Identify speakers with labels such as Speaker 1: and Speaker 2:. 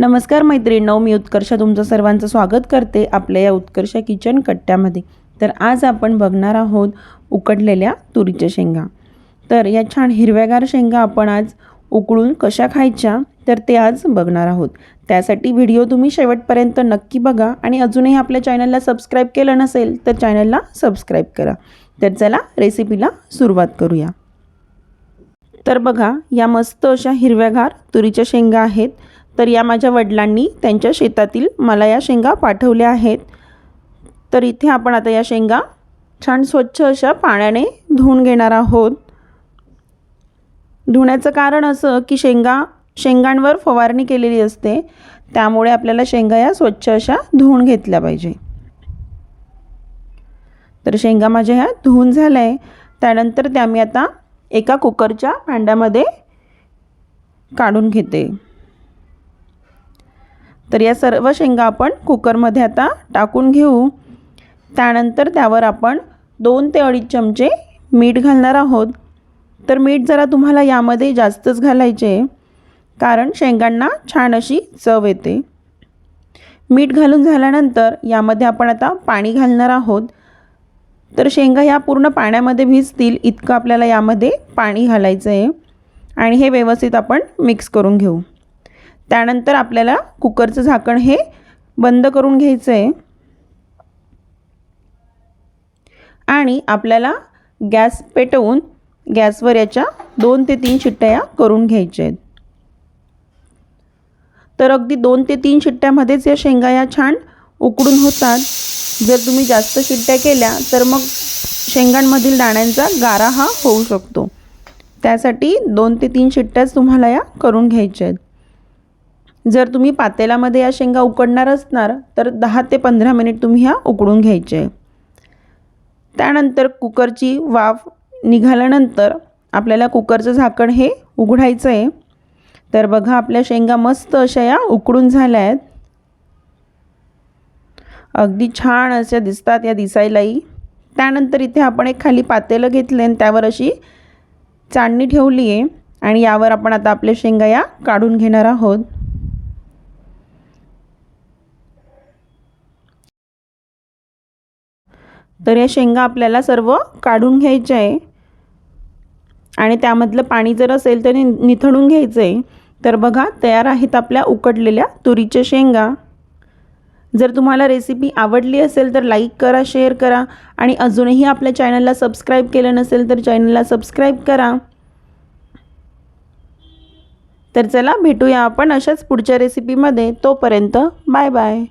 Speaker 1: नमस्कार मैत्रिणींनो मी उत्कर्ष तुमचं सर्वांचं स्वागत करते आपल्या या उत्कर्ष किचन कट्ट्यामध्ये. तर आज आपण बघणार आहोत उकडलेल्या तुरीच्या शेंगा. तर या छान हिरव्यागार शेंगा आपण आज उकळून कशा खायच्या तर ते आज बघणार आहोत. त्यासाठी व्हिडिओ तुम्ही शेवटपर्यंत नक्की बघा आणि अजूनही आपल्या चॅनलला सबस्क्राईब केलं नसेल तर चॅनलला सबस्क्राईब करा. तर चला रेसिपीला सुरुवात करूया. तर बघा या मस्त अशा हिरव्यागार तुरीच्या शेंगा आहेत. तर या माझ्या वडिलांनी त्यांच्या शेतातील मला या शेंगा पाठवल्या आहेत. तर इथे आपण आता या शेंगा छान स्वच्छ अशा पाण्याने धुवून घेणार आहोत. धुण्याचं कारण असं की शेंगा शेंगांवर फवारणी केलेली असते. त्यामुळे आपल्याला शेंगा या स्वच्छ अशा धुवून घेतल्या पाहिजे. तर शेंगा माझ्या ह्या धुवून झाल्या आहे त्यानंतर त्या मी आता एका कुकरच्या भांड्यामध्ये काढून घेते. तर या सर्व शेंगा आपण कुकरमध्ये आता टाकून घेऊ. त्यानंतर त्यावर आपण दोन ते अडीच चमचे मीठ घालणार आहोत. तर मीठ जरा तुम्हाला यामध्ये जास्तच घालायचे कारण शेंगांना छान अशी चव येते. मीठ घालून झाल्यानंतर यामध्ये आपण आता पाणी घालणार आहोत. तर शेंगा ह्या पूर्ण पाण्यामध्ये भिजतील इतकं आपल्याला यामध्ये पाणी घालायचं आहे. आणि हे व्यवस्थित आपण मिक्स करून घेऊ. त्यानंतर आपल्याला कुकरचं झाकण हे बंद करून घ्यायचं आहे आणि आपल्याला गॅस पेटवून गॅसवर याच्या दोन ते तीन शिट्ट्या करून घ्यायच्या आहेत तर अगदी दोन ते तीन शिट्ट्यामध्येच या शेंगा या छान उकडून होतात. जर तुम्ही जास्त शिट्ट्या केल्या तर मग शेंगांमधील दाण्यांचा गारा हा होऊ शकतो. त्यासाठी दोन ते तीन शिट्ट्याच तुम्हाला या करून घ्यायच्या आहेत जर तुम्ही पातेल्यामध्ये या शेंगा उकडणार असणार तर दहा ते पंधरा मिनिट तुम्ही ह्या उकडून घ्यायचे. त्यानंतर कुकरची वाफ निघाल्यानंतर आपल्याला कुकरचं झाकण हे उघडायचं आहे तर बघा आपल्या शेंगा मस्त अशा या उकडून झाल्या आहेत. अगदी छान अशा दिसतात या दिसायलाही. त्यानंतर इथे आपण एक खाली पातेलं घेतलं आणि त्यावर अशी चाळणी ठेवली आहे आणि यावर आपण आता आपल्या शेंगा या काढून घेणार आहोत. तर या शेंगा आपल्याला सर्व काढून घ्यायच्या आहे आणि त्यामधलं पाणी जर असेल तर निथळून घ्यायचं आहे तर बघा तयार आहेत आपल्या उकडलेल्या तुरीच्या शेंगा. जर तुम्हाला रेसिपी आवडली असेल तर लाईक करा शेअर करा आणि अजूनही आपल्या चॅनलला सबस्क्राईब केलं नसेल तर चॅनलला सबस्क्राईब करा. तर चला भेटूया आपण अशाच पुढच्या रेसिपीमध्ये तोपर्यंत बाय बाय